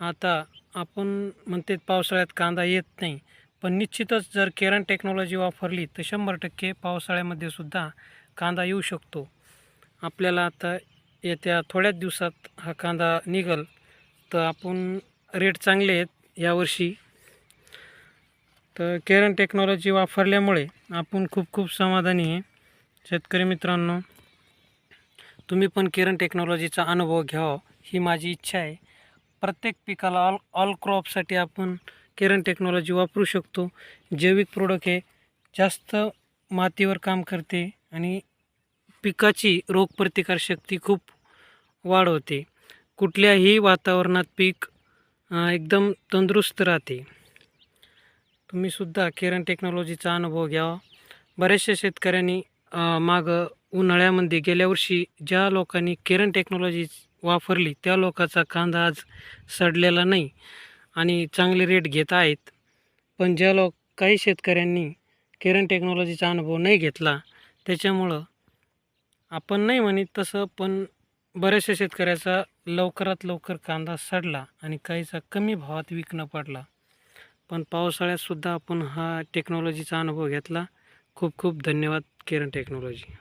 आता आपण म्हणते पावसाळ्यात कांदा येत नाही पण निश्चितच जर केरन टेक्नॉलॉजी वापरली तर शंभर टक्के पावसाळ्यामध्ये सुद्धा कांदा येऊ शकतो. आपल्याला आता येत्या थोड्याच दिवसात हा कांदा निघल तर आपण रेट चांगले आहेत यावर्षी. तर केरन टेक्नॉलॉजी वापरल्यामुळे आपण खूप खूप समाधानी आहे. शेतकरी मित्रांनो तुम्ही पण केरन टेक्नॉलॉजीचा अनुभव घ्यावा ही माझी इच्छा आहे. प्रत्येक पिकाला ऑल ऑल क्रॉपसाठी आपण केरन टेक्नॉलॉजी वापरू शकतो. जैविक प्रोडक्ट हे जास्त मातीवर काम करते आणि पिकाची रोगप्रतिकारशक्ती खूप वाढवते. कुठल्याही वातावरणात पीक एकदम तंदुरुस्त राहते. तुम्हीसुद्धा केरन टेक्नॉलॉजीचा अनुभव घ्यावा बऱ्याचशा शेतकऱ्यांनी मागं उन्हाळ्यामध्ये गेल्या वर्षी ज्या लोकांनी केरन टेक्नॉलॉजी वापरली त्या लोकांचा कांदा आज सडलेला नाही आणि चांगले रेट घेत आहेत. पण ज्या लोक काही शेतकऱ्यांनी किरण टेक्नॉलॉजीचा अनुभव नाही घेतला त्याच्यामुळं आपण नाही म्हणत तसं पण बऱ्याचशा शेतकऱ्याचा लवकरात लवकर कांदा सडला आणि काहीचा कमी भावात विकणं पडला. पण पावसाळ्यातसुद्धा आपण हा टेक्नॉलॉजीचा अनुभव घेतला. खूप खूप धन्यवाद किरण टेक्नॉलॉजी